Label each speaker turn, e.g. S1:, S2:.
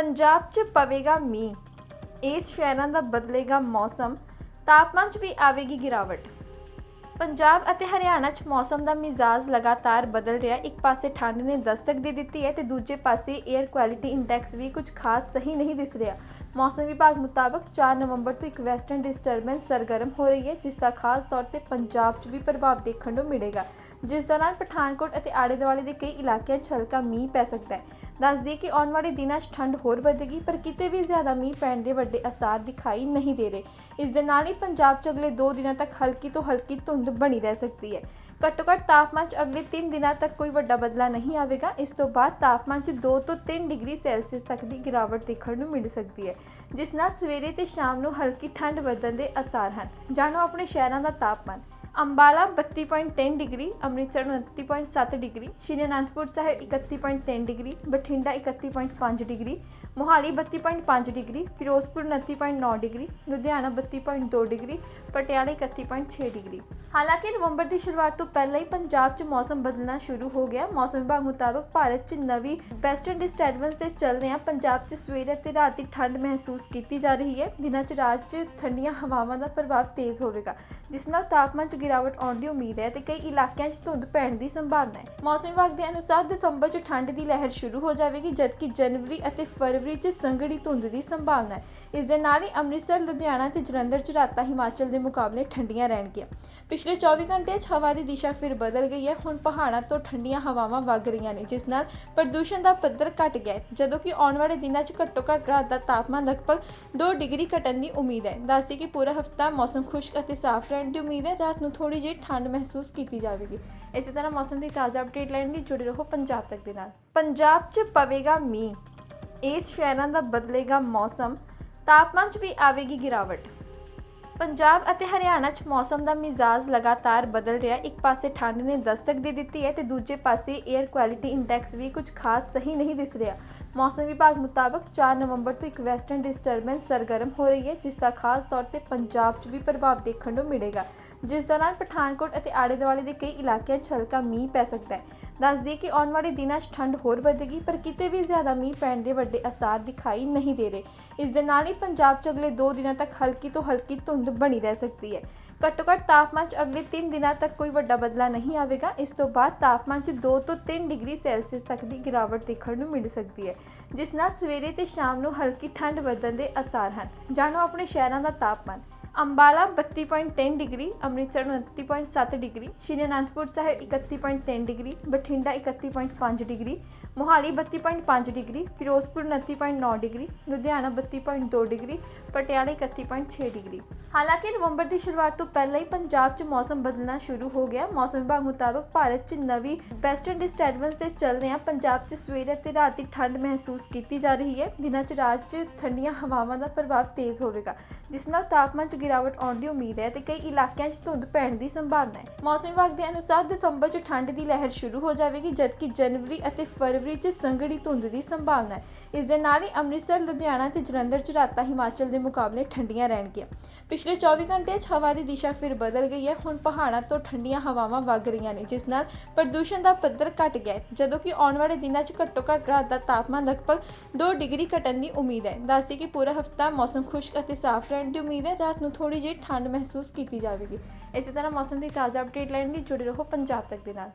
S1: ਪੰਜਾਬ 'ਚ ਪਵੇਗਾ ਮੀਂਹ। ਇਸ ਸ਼ਹਿਰਾਂ ਦਾ ਬਦਲੇਗਾ ਮੌਸਮ। ਤਾਪਮਾਨ 'ਚ ਵੀ ਆਵੇਗੀ ਗਿਰਾਵਟ। ਪੰਜਾਬ ਅਤੇ ਹਰਿਆਣਾ 'ਚ ਮੌਸਮ ਦਾ ਮਿਜ਼ਾਜ ਲਗਾਤਾਰ ਬਦਲ ਰਿਹਾ। ਇੱਕ ਪਾਸੇ ਠੰਡ ਨੇ ਦਸਤਕ ਦੇ ਦਿੱਤੀ ਹੈ ਤੇ ਦੂਜੇ ਪਾਸੇ 에ਅਰ ਕੁਆਲਿਟੀ ਇੰਡੈਕਸ ਵੀ ਕੁਝ ਖਾਸ ਸਹੀ ਨਹੀਂ ਦਿਸ ਰਿਹਾ। ਮੌਸਮ ਵਿਭਾਗ ਮੁਤਾਬਕ 4 ਨਵੰਬਰ ਤੋਂ ਇੱਕ ਵੈਸਟਰਨ ਡਿਸਟਰਬੈਂਸ ਸਰਗਰਮ ਹੋ ਰਹੀ ਹੈ, ਜਿਸ ਦਾ ਖਾਸ ਤੌਰ ਤੇ ਪੰਜਾਬ 'ਚ ਵੀ ਪ੍ਰਭਾਵ ਦੇਖਣ ਨੂੰ ਮਿਲੇਗਾ। ਜਿਸ ਦੌਰਾਨ ਪਠਾਨਕੋਟ ਅਤੇ ਆਲੇ-ਦੁਆਲੇ ਦੇ ਕਈ ਇਲਾਕਿਆਂ 'ਚ ਹਲਕਾ ਮੀਂਹ ਪੈ ਸਕਦਾ ਹੈ। ਦੱਸ ਦਈਏ ਕਿ ਆਉਣ ਵਾਲੇ ਦਿਨਾਂ 'ਚ ਠੰਡ ਹੋਰ ਵਧੇਗੀ, ਪਰ ਕਿਤੇ ਵੀ ਜ਼ਿਆਦਾ ਮੀਂਹ ਪੈਣ ਦੇ ਵੱਡੇ ਅਸਾਰ ਦਿਖਾਈ ਨਹੀਂ ਦੇ ਰਹੇ। ਇਸ ਦੇ ਨਾਲ ਹੀ ਪੰਜਾਬ 'ਚ ਅਗਲੇ 2 ਦਿਨਾਂ ਤੱਕ ਹਲਕੀ ਤੋਂ ਹਲਕੀ ਧੁੰਦ ਬਣੀ ਰਹਿ ਸਕਦੀ ਹੈ। ਘੱਟੋ ਘੱਟ ਤਾਪਮਾਨ 'ਚ ਅਗਲੇ 3 ਦਿਨਾਂ ਤੱਕ ਕੋਈ ਵੱਡਾ ਬਦਲਾ ਨਹੀਂ ਆਵੇਗਾ। ਇਸ ਤੋਂ ਬਾਅਦ ਤਾਪਮਾਨ 'ਚ 2 ਤੋਂ 3 ਡਿਗਰੀ ਸੈਲਸੀਅਸ ਤੱਕ ਦੀ ਗਿਰਾਵਟ ਦੇਖਣ ਨੂੰ ਮਿਲ ਸਕਦੀ ਹੈ, ਜਿਸ ਨਾਲ ਸਵੇਰੇ ਤੇ ਸ਼ਾਮ ਨੂੰ ਹਲਕੀ ਠੰਡ ਵਧਣ ਦੇ ਅਸਾਰ ਹਨ। ਜਾਣੋ ਆਪਣੇ ਸ਼ਹਿਰਾਂ ਦਾ ਤਾਪਮਾਨ। Ambala 32.3 degree, Amritsar 29.7 degree, Shri Anandpur Sahib 31.3 degree, Bathinda 31.5 degree, Mohali 32.5 degree, Ferozepur 29.9 degree, Ludhiana 32.2 degree, Patiala 31.6 degree. ਹਾਲਾਂਕਿ ਨਵੰਬਰ ਦੀ ਸ਼ੁਰੂਆਤ ਤੋਂ ਪਹਿਲਾਂ ਹੀ ਪੰਜਾਬ 'ਚ ਮੌਸਮ ਬਦਲਣਾ ਸ਼ੁਰੂ ਹੋ ਗਿਆ। ਮੌਸਮ ਵਿਭਾਗ ਮੁਤਾਬਕ ਭਾਰਤ 'ਚ ਨਵੀਂ ਵੈਸਟਰਨ ਡਿਸਟਰਬੈਂਸ ਦੇ ਚੱਲਦਿਆਂ ਪੰਜਾਬ 'ਚ ਸਵੇਰੇ ਅਤੇ ਰਾਤ ਦੀ ਠੰਡ ਮਹਿਸੂਸ ਕੀਤੀ ਜਾ ਰਹੀ ਹੈ। ਦਿਨਾਂ 'ਚ ਰਾਤ 'ਚ ਠੰਡੀਆਂ ਹਵਾਵਾਂ ਦਾ ਪ੍ਰਭਾਵ ਤੇਜ਼ ਹੋਵੇਗਾ, ਜਿਸ ਨਾਲ ਤਾਪਮਾਨ 'ਚ ਗਿਰਾਵਟ ਆਉਣ ਦੀ ਉਮੀਦ ਹੈ ਤੇ ਕਈ ਇਲਾਕਿਆਂ 'ਚ ਧੁੰਦ ਪੈਣ ਦੀ ਸੰਭਾਵਨਾ ਹੈ। ਮੌਸਮ ਵਿਭਾਗ ਦੇ ਅਨੁਸਾਰ ਦਸੰਬਰ 'ਚ ਠੰਡ ਦੀ ਲਹਿਰ ਸ਼ੁਰੂ ਹੋ ਜਾਵੇਗੀ, ਜਦਕਿ ਜਨਵਰੀ ਅਤੇ ਫਰਵਰੀ 'ਚ ਸੰਘਣੀ ਧੁੰਦ ਦੀ ਸੰਭਾਵਨਾ ਹੈ। ਇਸ ਦੇ ਨਾਲ ਹੀ ਅੰਮ੍ਰਿਤਸਰ, ਲੁਧਿਆਣਾ ਤੇ ਜਲੰਧਰ 'ਚ ਰਾਤਾਂ ਹਿਮਾਚਲ ਦੇ ਮੁਕਾਬਲੇ ਠੰਡੀਆਂ ਰਹਿਣਗੀਆਂ। ਪਿਛਲੇ 24 ਘੰਟੇ 'ਚ ਹਵਾ ਦੀ ਦਿਸ਼ਾ ਫਿਰ ਬਦਲ ਗਈ ਹੈ। ਹੁਣ ਪਹਾੜਾਂ ਤੋਂ ਠੰਡੀਆਂ ਹਵਾਵਾਂ ਵਗ ਰਹੀਆਂ ਨੇ, ਜਿਸ ਨਾਲ ਪ੍ਰਦੂਸ਼ਣ ਦਾ ਪੱਧਰ ਘਟ ਗਿਆ ਜਦੋਂ ਕਿ ਆਉਣ ਵਾਲੇ ਦਿਨਾਂ 'ਚ ਘੱਟੋ ਘੱਟ ਰਾਤ ਦਾ ਤਾਪਮਾਨ ਲਗਭਗ 2 ਡਿਗਰੀ ਘਟਣ ਦੀ ਉਮੀਦ ਹੈ। ਦੱਸਦੀ ਕਿ ਪੂਰਾ ਹਫਤਾ ਮੌਸਮ ਖੁਸ਼ਕ ਅਤੇ ਸਾਫ਼ ਰਹਿਣ ਦੀ ਉਮੀਦ ਹੈ। ਰਾਤ ਨੂੰ ਥੋੜੀ ਜਿਹੀ ਠੰਡ ਮਹਿਸੂਸ ਕੀਤੀ ਜਾਵੇਗੀ। ਇਸੇ ਤਰ੍ਹਾਂ ਮੌਸਮ ਦੀ ਤਾਜ਼ਾ ਅਪਡੇਟ ਲੈਣ ਲਈ ਜੁੜੇ ਰਹੋ ਪੰਜਾਬ ਤੱਕ ਦੇ ਨਾਲ। ਪੰਜਾਬ 'ਚ ਪਵੇਗਾ ਮੀਂਹ। ਇਸ ਸ਼ਹਿਰਾਂ ਦਾ ਬਦਲੇਗਾ ਮੌਸਮ। ਤਾਪਮਾਨ 'ਚ ਵੀ ਆਵੇਗੀ ਗਿਰਾਵਟ। ਪੰਜਾਬ ਅਤੇ ਹਰਿਆਣਾ 'ਚ ਮੌਸਮ ਦਾ ਮਿਜ਼ਾਜ ਲਗਾਤਾਰ ਬਦਲ ਰਿਹਾ। ਇੱਕ ਪਾਸੇ ਠੰਡ ਨੇ ਦਸਤਕ ਦੇ ਦਿੱਤੀ ਹੈ ਤੇ ਦੂਜੇ ਪਾਸੇ 에ਅਰ ਕੁਆਲਿਟੀ ਇੰਡੈਕਸ ਵੀ ਕੁਝ ਖਾਸ ਸਹੀ ਨਹੀਂ ਦਿਸ ਰਿਹਾ। ਮੌਸਮ ਵਿਭਾਗ ਮੁਤਾਬਕ 4 ਨਵੰਬਰ ਤੋਂ ਇੱਕ ਵੈਸਟਰਨ ਡਿਸਟਰਬੈਂਸ ਸਰਗਰਮ ਹੋ ਰਹੀ ਹੈ, ਜਿਸ ਦਾ ਖਾਸ ਤੌਰ ਤੇ ਪੰਜਾਬ 'ਚ ਵੀ ਪ੍ਰਭਾਵ ਦੇਖਣ ਨੂੰ ਮਿਲੇਗਾ। ਜਿਸ ਦੌਰਾਨ ਪਠਾਨਕੋਟ ਅਤੇ ਆਲੇ-ਦੁਆਲੇ ਦੇ ਕਈ ਇਲਾਕਿਆਂ 'ਚ ਹਲਕਾ ਮੀਂਹ ਪੈ ਸਕਦਾ ਹੈ। ਦੱਸ ਦਈਏ ਕਿ ਆਉਣ ਵਾਲੇ ਦਿਨਾਂ 'ਚ ਠੰਡ ਹੋਰ ਵਧੇਗੀ, ਪਰ ਕਿਤੇ ਵੀ ਜ਼ਿਆਦਾ ਮੀਂਹ ਪੈਣ ਦੇ ਵੱਡੇ ਅਸਾਰ ਦਿਖਾਈ ਨਹੀਂ ਦੇ ਰਹੇ। ਇਸ ਦੇ ਨਾਲ ਹੀ ਪੰਜਾਬ 'ਚ ਅਗਲੇ 2 ਦਿਨਾਂ ਤੱਕ ਹਲਕੀ ਤੋਂ ਹਲਕੀ ਧੁੰਦ ਬਣੀ ਰਹਿ ਸਕਦੀ ਹੈ। ਘੱਟੋ ਘੱਟ ਤਾਪਮਾਨ 'ਚ ਅਗਲੇ 3 ਦਿਨਾਂ ਤੱਕ ਕੋਈ ਵੱਡਾ ਬਦਲਾ ਨਹੀਂ ਆਵੇਗਾ। ਇਸ ਤੋਂ ਬਾਅਦ ਤਾਪਮਾਨ 'ਚ 2 ਤੋਂ 3 ਡਿਗਰੀ ਸੈਲਸੀਅਸ ਤੱਕ ਦੀ ਗਿਰਾਵਟ ਦੇਖਣ ਨੂੰ ਮਿਲ ਸਕਦੀ ਹੈ, ਜਿਸ ਨਾਲ ਸਵੇਰੇ ਤੇ ਸ਼ਾਮ ਨੂੰ ਹਲਕੀ ਠੰਡ ਵਧਣ ਦੇ ਅਸਾਰ ਹਨ। ਜਾਣੋ ਆਪਣੇ ਸ਼ਹਿਰਾਂ ਦਾ ਤਾਪਮਾਨ। Ambala 32.3 degree, Amritsar 29.7 degree, Shri Anandpur Sahib 31.3 degree, Bathinda 31.5 degree, Mohali 32.5 degree, Ferozepur 29.9 degree, Ludhiana 32.2 degree, Patiala 31.6 degree. ਹਾਲਾਂਕਿ ਨਵੰਬਰ ਦੀ ਸ਼ੁਰੂਆਤ ਤੋਂ ਪਹਿਲਾਂ ਹੀ ਪੰਜਾਬ 'ਚ ਮੌਸਮ ਬਦਲਣਾ ਸ਼ੁਰੂ ਹੋ ਗਿਆ। ਮੌਸਮ ਵਿਭਾਗ ਮੁਤਾਬਕ ਭਾਰਤ 'ਚ ਨਵੀਂ ਵੈਸਟਰਨ ਡਿਸਟਰਬੈਂਸ ਦੇ ਚੱਲਦਿਆਂ ਪੰਜਾਬ 'ਚ ਸਵੇਰੇ ਅਤੇ ਰਾਤ ਦੀ ਠੰਡ ਮਹਿਸੂਸ ਕੀਤੀ ਜਾ ਰਹੀ ਹੈ। ਦਿਨਾਂ 'ਚ ਰਾਤ 'ਚ ਠੰਡੀਆਂ ਹਵਾਵਾਂ ਦਾ ਪ੍ਰਭਾਵ ਤੇਜ਼ ਹੋਵੇਗਾ, ਜਿਸ ਨਾਲ ਤਾਪਮਾਨ 'ਚ ਗਿਰਾਵਟ ਆਉਣ ਦੀ ਉਮੀਦ ਹੈ ਤੇ ਕਈ ਇਲਾਕਿਆਂ 'ਚ ਧੁੰਦ ਪੈਣ ਦੀ ਸੰਭਾਵਨਾ ਹੈ। ਮੌਸਮ ਵਿਭਾਗ ਦੇ ਅਨੁਸਾਰ ਦਸੰਬਰ 'ਚ ਠੰਡ ਦੀ ਲਹਿਰ ਸ਼ੁਰੂ ਹੋ ਜਾਵੇਗੀ, ਜਦਕਿ ਜਨਵਰੀ ਅਤੇ ਫਰਵਰੀ 'ਚ ਸੰਘਣੀ ਧੁੰਦ ਦੀ ਸੰਭਾਵਨਾ ਹੈ। ਇਸ ਦੇ ਨਾਲ ਹੀ ਅੰਮ੍ਰਿਤਸਰ, ਲੁਧਿਆਣਾ ਤੇ ਜਲੰਧਰ 'ਚ ਰਾਤਾਂ ਹਿਮਾਚਲ ਦੇ ਮੁਕਾਬਲੇ ਠੰਡੀਆਂ ਰਹਿਣਗੀਆਂ। ਪਿਛਲੇ 24 ਘੰਟੇ 'ਚ ਹਵਾ ਦੀ ਦਿਸ਼ਾ ਫਿਰ ਬਦਲ ਗਈ ਹੈ। ਹੁਣ ਪਹਾੜਾਂ ਤੋਂ ਠੰਡੀਆਂ ਹਵਾਵਾਂ ਵਗ ਰਹੀਆਂ ਨੇ, ਜਿਸ ਨਾਲ ਪ੍ਰਦੂਸ਼ਣ ਦਾ ਪੱਧਰ ਘਟ ਗਿਆ ਜਦੋਂ ਕਿ ਆਉਣ ਵਾਲੇ ਦਿਨਾਂ 'ਚ ਘੱਟੋ ਘੱਟ ਰਾਤ ਦਾ ਤਾਪਮਾਨ ਲਗਭਗ 2 ਡਿਗਰੀ ਘਟਣ ਦੀ ਉਮੀਦ ਹੈ। ਦੱਸਦੀ ਕਿ ਪੂਰਾ ਹਫਤਾ ਮੌਸਮ ਖੁਸ਼ਕ ਅਤੇ ਸਾਫ਼ ਰਹਿਣ ਦੀ ਉਮੀਦ ਹੈ। ਰਾਤ ਨੂੰ ਨੂੰ ਥੋੜੀ ਜਿਹੀ ਠੰਡ ਮਹਿਸੂਸ ਕੀਤੀ ਜਾਵੇਗੀ। ਇਸੇ ਤਰ੍ਹਾਂ ਮੌਸਮ ਦੀ ਤਾਜ਼ਾ ਅਪਡੇਟ ਲੈਣ ਲਈ ਜੁੜੇ ਰਹੋ ਪੰਜਾਬ ਤੱਕ ਦੇ ਨਾਲ।